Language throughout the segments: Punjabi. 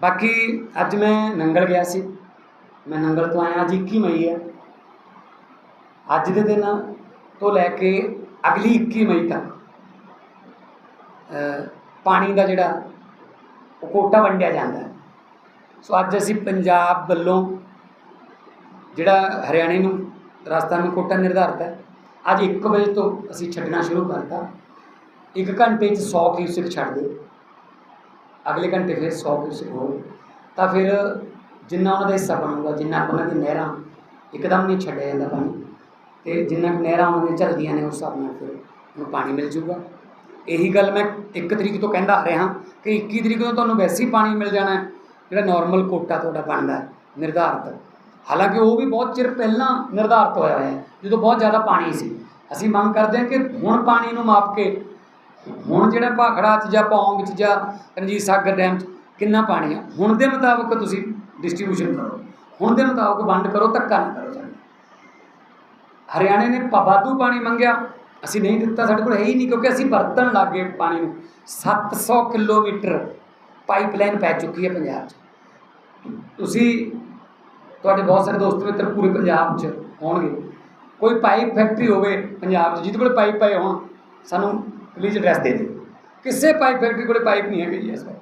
ਬਾਕੀ ਅੱਜ ਮੈਂ ਨੰਗਲ ਗਿਆ ਸੀ। ਮੈਂ ਨੰਗਲ ਤੋਂ ਆਇਆ, ਅੱਜ 21 ਮਈ ਹੈ। ਅੱਜ ਦੇ ਦਿਨ ਤੋਂ ਲੈ ਕੇ ਅਗਲੀ 21 ਮਈ ਤੱਕ ਪਾਣੀ ਦਾ ਜਿਹੜਾ ਉਹ ਕੋਟਾ ਵੰਡਿਆ ਜਾਂਦਾ ਹੈ। ਸੋ ਅੱਜ ਅਸੀਂ ਪੰਜਾਬ ਵੱਲੋਂ ਜਿਹੜਾ ਹਰਿਆਣੇ ਨੂੰ, ਰਾਜਸਥਾਨ ਨੂੰ ਕੋਟਾ ਨਿਰਧਾਰਿਤ ਹੈ, ਅੱਜ 1 ਵਜੇ ਤੋਂ ਅਸੀਂ ਛੱਡਣਾ ਸ਼ੁਰੂ ਕਰਤਾ। ਇੱਕ ਘੰਟੇ 'ਚ 100 ਕਿਊਸਿਕ ਛੱਡ ਦੇ ਅਗਲੇ ਘੰਟੇ ਫਿਰ 100 ਕਿਊਸਕ ਹੋਰ। ਤਾਂ ਫਿਰ ਜਿੰਨਾ ਉਹਨਾਂ ਦਾ ਹਿੱਸਾ ਬਣੂਗਾ ਜਿੰਨਾ ਕੁ ਉਹਨਾਂ ਦੀ ਨਹਿਰਾਂ ਇੱਕਦਮ ਨਹੀਂ ਛੱਡਿਆ ਜਾਂਦਾ ਪਾਣੀ, ਤੇ ਜਿੰਨਾ ਕੁ ਨਹਿਰਾਂ ਉਹਨਾਂ ਦੀਆਂ ਚੱਲਦੀਆਂ ਨੇ, ਉਸ ਹਿਸਾਬ ਨਾਲ ਫਿਰ ਉਹਨੂੰ ਪਾਣੀ ਮਿਲ ਜੂਗਾ ਇਹੀ ਗੱਲ ਮੈਂ 1 ਤਰੀਕ ਤੋਂ ਕਹਿੰਦਾ ਆ ਰਿਹਾ ਕਿ 21 ਤਰੀਕ ਤੋਂ ਤੁਹਾਨੂੰ ਵੈਸੇ ਹੀ ਪਾਣੀ ਮਿਲ ਜਾਣਾ, ਜਿਹੜਾ ਨਾਰਮਲ ਕੋਟਾ ਤੁਹਾਡਾ ਬਣਦਾ ਨਿਰਧਾਰਤ। ਹਾਲਾਂਕਿ ਉਹ ਵੀ ਬਹੁਤ ਚਿਰ ਪਹਿਲਾਂ ਨਿਰਧਾਰਤ ਹੋਇਆ ਹੋਇਆ ਹੈ, ਜਦੋਂ ਬਹੁਤ ਜ਼ਿਆਦਾ ਪਾਣੀ ਸੀ। ਅਸੀਂ ਮੰਗ ਕਰਦੇ ਹਾਂ ਕਿ ਹੁਣ ਪਾਣੀ ਨੂੰ ਮਾਪ ਕੇ ਹੁਣ ਜਿਹੜਾ ਭਾਖੜਾ 'ਚ ਜਾਂ ਪੌਂਗ 'ਚ ਜਾਂ ਰਣਜੀਤ ਸਾਗਰ ਡੈਮ 'ਚ ਕਿੰਨਾ ਪਾਣੀ ਆ? ਹੁਣ ਦੇ ਮੁਤਾਬਕ ਤੁਸੀਂ ਡਿਸਟ੍ਰੀਬਿਊਸ਼ਨ ਕਰੋ। ਹੁਣ ਦੇ ਮੁਤਾਬਕ ਵੰਡ ਕਰੋ, ਧੱਕਾ ਨਾ ਕਰੋ ਹਰਿਆਣੇ ਨੇ ਪ- ਵਾਧੂ ਪਾਣੀ ਮੰਗਿਆ। ਅਸੀਂ ਨਹੀਂ ਦਿੱਤਾ, ਸਾਡੇ ਕੋਲ ਹੈ ਹੀ ਨਹੀਂ ਕਿਉਂਕਿ ਅਸੀਂ ਵਰਤਣ ਲੱਗੇ ਪਾਣੀ ਨੂੰ। 700 ਕਿਲੋਮੀਟਰ ਪਾਈਪਲਾਈਨ ਪੈ ਚੁੱਕੀ ਹੈ ਪੰਜਾਬ 'ਚ। ਤੁਸੀਂ, ਤੁਹਾਡੇ ਬਹੁਤ ਸਾਰੇ ਦੋਸਤ ਮਿੱਤਰ ਪੂਰੇ ਪੰਜਾਬ 'ਚ ਹੋਣਗੇ ਕੋਈ ਪਾਈਪ ਫੈਕਟਰੀ ਹੋਵੇ ਪੰਜਾਬ 'ਚ, ਜਿਹਦੇ ਕੋਲ ਪਾਈਪ ਪਏ ਹੋਣ, ਸਾਨੂੰ ਪਲੀਜ਼ ਐਡਰੈਸ ਦੇ ਦਿਓ ਕਿਸੇ ਪਾਈਪ ਫੈਕਟਰੀ ਕੋਲੇ ਪਾਈਪ ਨਹੀਂ ਹੈਗੇ ਜੀ ਇਸ ਵਾਰ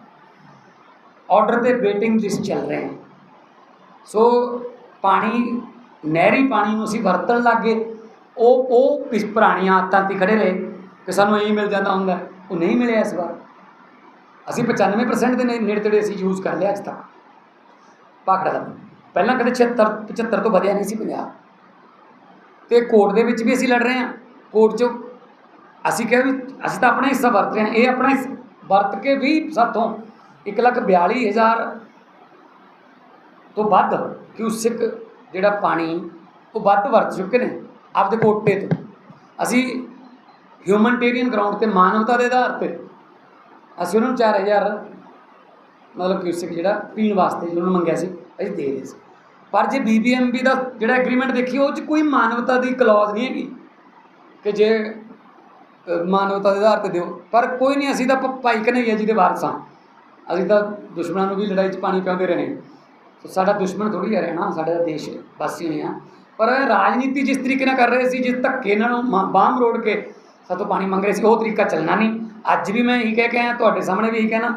ਆਰਡਰ ਤੇ ਵੇਟਿੰਗ ਲਿਸਟ ਚੱਲ ਰਹੇ ਹੈ ਸੋ ਪਾਣੀ ਨਹਿਰੀ ਪਾਣੀ ਨੂੰ ਅਸੀਂ ਵਰਤਣ ਲੱਗੇ ਉਹ ਉਹ ਪਿਛ ਪੁਰਾਣੀਆਂ ਆਦਤਾਂ ਤੇ ਖੜੇ ਰਹੇ ਕਿ ਸਾਨੂੰ ਇਹੀ ਮਿਲ ਜਾਂਦਾ ਹੁੰਦਾ ਉਹ ਨਹੀਂ ਮਿਲਿਆ ਇਸ ਵਾਰ ਅਸੀਂ 95% ਦੇ ਨੇੜੇ ਤੇੜੇ ਅਸੀਂ ਯੂਜ਼ ਕਰ ਲਿਆ ਅੱਜ ਤੱਕ ਭਾਖੜਾ ਦਾ ਪਹਿਲਾਂ ਕਦੇ 76 75 ਤੋਂ ਵਧਿਆ ਨਹੀਂ ਸੀ ਪੰਜਾਬ ਤੇ ਕੋਰਟ ਦੇ ਵਿੱਚ ਵੀ ਅਸੀਂ ਲੜ ਰਹੇ ਹਾਂ ਕੋਰਟ 'ਚ ਅਸੀਂ ਕਿਹਾ ਵੀ ਅਸੀਂ ਤਾਂ ਆਪਣਾ ਹਿੱਸਾ ਵਰਤ ਰਹੇ ਹਾਂ, ਇਹ ਆਪਣਾ ਵਰਤ ਕੇ ਵੀ ਸਾਥੋਂ ਇੱਕ ਲੱਖ ਬਿਆਲੀ ਹਜ਼ਾਰ ਤੋਂ ਵੱਧ ਕਿਊਸਿਕ ਜਿਹੜਾ ਪਾਣੀ ਉਹ ਵੱਧ ਵਰਤ ਚੁੱਕੇ ਨੇ ਆਪਦੇ ਕੋਟੇ ਤੋਂ। ਅਸੀਂ ਹਿਊਮਨਟੇਰੀਅਨ ਗਰਾਊਂਡ ਤੇ ਮਾਨਵਤਾ ਦੇ ਆਧਾਰ ਤੇ ਅਸੀਂ ਉਹਨਾਂ ਨੂੰ 4000 ਮਤਲਬ ਕਿਊਸਿਕ ਜਿਹੜਾ ਪੀਣ ਵਾਸਤੇ ਜਿਹਨਾਂ ਨੂੰ ਮੰਗਿਆ ਸੀ, ਅਸੀਂ ਦੇ ਰਹੇ ਸੀ। ਪਰ ਜੇ ਬੀਬੀਐਮਬੀ ਦਾ ਜਿਹੜਾ ਐਗਰੀਮੈਂਟ ਦੇਖੀਏ ਉਹ 'ਚ ਕੋਈ ਮਾਨਵਤਾ ਦੀ ਕਲੌਜ਼ ਨਹੀਂ ਹੈਗੀ ਕਿ ਜੇ ਮਾਨਵਤਾ ਦੇ ਆਧਾਰ ਤੇ ਦਿਓ। ਪਰ ਕੋਈ ਨਹੀਂ, ਅਸੀਂ ਤਾਂ ਭਾਈ ਕਨ੍ਹਈਆ ਜੀ ਦੇ ਵਾਰਸ ਅਸੀਂ ਤਾਂ ਦੁਸ਼ਮਣਾਂ ਨੂੰ ਵੀ ਲੜਾਈ 'ਚ ਪਾਣੀ ਪਿਆਉਂਦੇ ਰਹੇ। ਸੋ ਸਾਡਾ ਦੁਸ਼ਮਣ ਥੋੜੀ ਹੈ ਰਹਿਣਾ, ਸਾਡਾ ਤਾਂ ਦੇਸ਼ ਵਾਸੀ ਹੋਏ ਹਾਂ ਪਰ ਰਾਜਨੀਤੀ ਜਿਸ ਤਰੀਕੇ ਨਾਲ ਕਰ ਰਹੇ ਸੀ, ਜਿਸ ਧੱਕੇ ਇਹਨਾਂ ਨੂੰ ਮਾ- ਬਾਂਹ ਮਰੋੜ ਕੇ ਸਾਤੋਂ ਪਾਣੀ ਮੰਗ ਰਹੇ ਸੀ, ਉਹ ਤਰੀਕਾ ਚੱਲਣਾ ਨਹੀਂ। ਅੱਜ ਵੀ ਮੈਂ ਇਹੀ ਕਹਿ ਕੇ ਆਇਆ, ਤੁਹਾਡੇ ਸਾਹਮਣੇ ਵੀ ਇਹੀ ਕਹਿਣਾ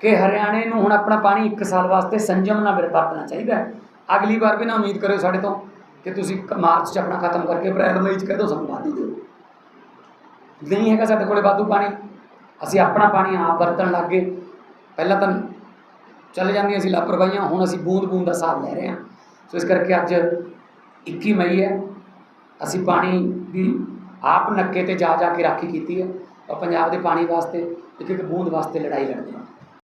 ਕਿ ਹਰਿਆਣੇ ਨੂੰ ਹੁਣ ਆਪਣਾ ਪਾਣੀ 1 ਸਾਲ ਵਾਸਤੇ ਸੰਜਮ ਨਾਲ ਵਰਤਣਾ ਚਾਹੀਦਾ ਹੈ। ਅਗਲੀ ਵਾਰ ਵੀ ਨਾ ਉਮੀਦ ਕਰਿਓ ਸਾਡੇ ਤੋਂ ਕਿ ਤੁਸੀਂ ਮਾਰਚ 'ਚ ਆਪਣਾ ਖਤਮ ਕਰਕੇ ਅਪ੍ਰੈਲ, ਮਈ 'ਚ ਕਹਿ ਦਿਓ ਸਾਨੂੰ ਵਾਧੂ ਦਿਓ। ਨਹੀਂ ਹੈਗਾ ਸਾਡੇ ਕੋਲੇ ਵਾਧੂ ਪਾਣੀ। ਅਸੀਂ ਆਪਣਾ ਪਾਣੀ ਆਪ ਵਰਤਣ ਲੱਗ ਗਏ। ਪਹਿਲਾਂ ਤਾਂ ਚੱਲ ਜਾਂਦੀਆਂ ਸੀ ਲਾਪਰਵਾਹੀਆਂ, ਹੁਣ ਅਸੀਂ ਬੂੰਦ ਬੂੰਦ ਦਾ ਹਿਸਾਬ ਲੈ ਰਹੇ ਹਾਂ। ਸੋ ਇਸ ਕਰਕੇ ਅੱਜ 21 ਮਈ ਹੈ। ਅਸੀਂ ਪਾਣੀ ਦੀ ਆਪ ਨੱਕੇ ਤੇ ਜਾ ਜਾ ਕੇ ਰਾਖੀ ਕੀਤੀ ਹੈ। ਔਰ ਪੰਜਾਬ ਦੇ ਪਾਣੀ ਵਾਸਤੇ ਇੱਕ ਇੱਕ ਬੂੰਦ ਵਾਸਤੇ ਲੜਾਈ ਲੜਦੇ ਹਾਂ।